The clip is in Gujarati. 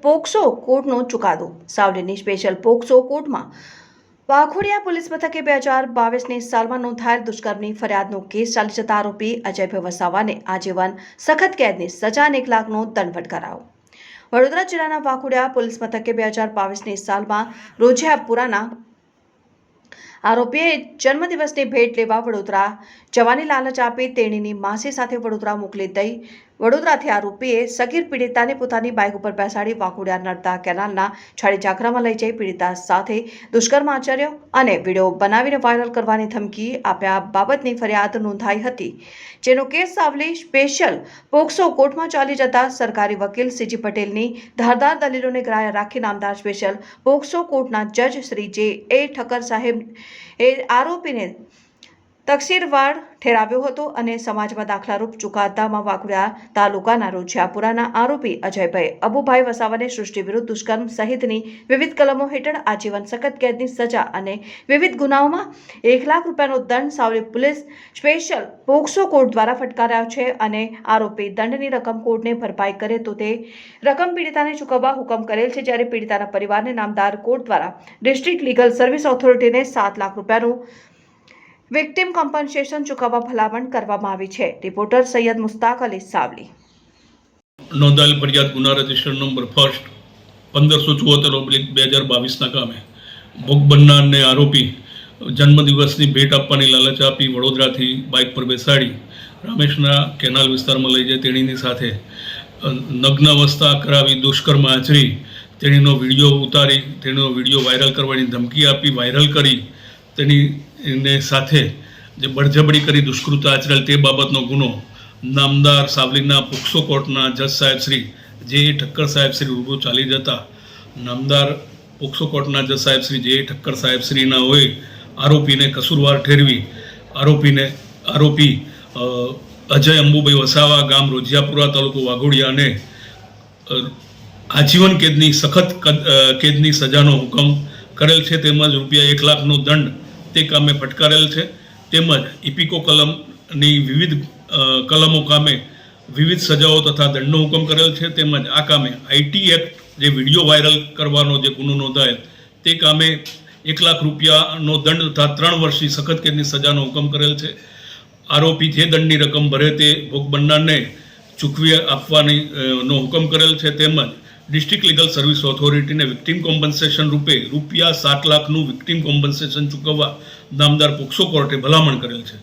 પોક્સો કોર્ટનો ચુકાદો. સાવલીની સ્પેશિયલ પોક્સો કોર્ટમાં વાઘોડિયા પોલીસ મથકે બે હજાર બાવીસની સાલમાં નોંધાયેલ દુષ્કર્મની ફરિયાદનો કેસ ચાલી જતા આરોપી અજયભાઈ વસાવાને આજીવન સખત કેદની સજા અને એક લાખનો દંડ ફટકારાયો વડોદરા જિલ્લાના વાઘોડિયા પોલીસ મથકે બે હજાર બાવીસની સાલમાં રોજિયાપુરાના આરોપીએ જન્મદિવસની ભેટ લેવા વડોદરા જવાની લાલચ આપી તેણીની માસી સાથે વડોદરા મોકલી દઈ વડોદરાથી આરોપીએ સગીર પીડિતાને પોતાની બાઇક ઉપર બેસાડી વાઘોડિયા નર્મદા કેનાલના છાડી ઝાકરામાં લઈ જઈ પીડિતા સાથે દુષ્કર્મ આચર્યો અને વીડિયો બનાવીને વાયરલ કરવાની ધમકી આપ્યા બાબતની ફરિયાદ નોંધાઈ હતી, જેનો કેસ સાવલી સ્પેશિયલ પોક્સો કોર્ટમાં ચાલી જતા સરકારી વકીલ સીજી પટેલની ધારદાર દલીલોને ગ્રાહ્ય રાખી નામદાર સ્પેશિયલ પોક્સો કોર્ટના જજ શ્રી જે એ ઠક્કર સાહેબ એ આરોપીને તકસીરવાર ઠેરાવ્યો હતો અને સમાજમાં દાખલારૂપ ચુકાદામાં વાઘોડિયા તાલુકાના રોજિયાપુરાના આરોપી અજયભાઈ અબુભાઈ વસાવાને સૃષ્ટિ વિરુદ્ધ દુષ્કર્મ સહિતની વિવિધ કલમો હેઠળ આજીવન સખત કેદની સજા અને વિવિધ ગુનાઓમાં એક લાખ રૂપિયાનો દંડ Savli police special POCSO court દ્વારા ફટકારાયો છે અને આરોપી દંડની રકમ કોર્ટને ભરપાઈ કરે તો તે રકમ પીડિતાને ચૂકવવા હુકમ કરેલ છે જ્યારે પીડિતાના પરિવારને નામદાર કોર્ટ દ્વારા ડિસ્ટ્રિક્ટ લીગલ સર્વિસ ઓથોરિટીને સાત લાખ રૂપિયાનું વિક્ટિમ કોમ્પન્સેશન ચૂકવવા ભલામણ કરવામાં આવી છે. રિપોર્ટર સૈયદ મુસ્તાક અલી સાવલી. નોંધાયેલ ફરિયાદ ગુના રજિસ્ટર નંબર ફર્સ્ટ પંદરસો ચુઓતેર ઓબ્લિક બે હજાર બાવીસના કામે. ભોગ બનનારને આરોપી જન્મદિવસની ભેટ આપવાની લાલચ આપી વડોદરાથી બાઇક પર બેસાડી રામેશના કેનાલ વિસ્તારમાં લઈ જાય તેણીની સાથે નગ્ન અવસ્થા કરાવી દુષ્કર્મ આચરી તેણીનો વીડિયો ઉતારી તેણીનો વીડિયો વાયરલ કરવાની ધમકી આપી વાયરલ કરી તેણીને સાથે જે બળજબડી કરી દુષ્કૃત આચરેલ તે બાબતનો ગુનો નામદાર સાવલીના પોક્સો કોર્ટના જજ સાહેબ શ્રી જે એ ઠક્કર સાહેબ શ્રી રૂબરૂ ચાલી જતા નામદાર પોક્સો કોર્ટના જજ સાહેબ શ્રી જે એ ઠક્કર સાહેબ શ્રીના હોય આરોપીને કસૂરવાર ઠેરવી આરોપીને આરોપી અજય અંબુભાઈ વસાવા ગામ રોજિયાપુરા તાલુકો વાઘોડિયાને આજીવન કેદની સખત કદ- કેદની સજાનો હુકમ કરેલ છે તેમજ રૂપિયા એક લાખનો દંડ તે કામે ફટકારેલ છે. તેમજ ઇપિકો કલમની વિવિધ કલમો કામે વિવિધ સજાઓ તથા દંડનો હુકમ કરેલ છે. તેમજ આ કામે આઈટી એક્ટ જે વીડિયો વાયરલ કરવાનો જે ગુનો નોંધાયેલ તે કામે એક લાખ રૂપિયાનો દંડ તથા ત્રણ વર્ષની સખત કેદની સજાનો હુકમ કરેલ છે. આરોપી જે દંડની રકમ ભરે તે ભોગ બનનારને ચૂકવી આપવાની નો હુકમ કરેલ છે. તેમજ ડિસ્ટ્રિક્ટ લીગલ સર્વિસ ઓથોરિટીને વિક્ટિમ કોમ્પન્સેશન રૂપે રૂપિયા સાત લાખનું વિક્ટિમ કોમ્પન્સેશન ચૂકવવા નામદાર પોક્સો કોર્ટે ભલામણ કરેલ છે.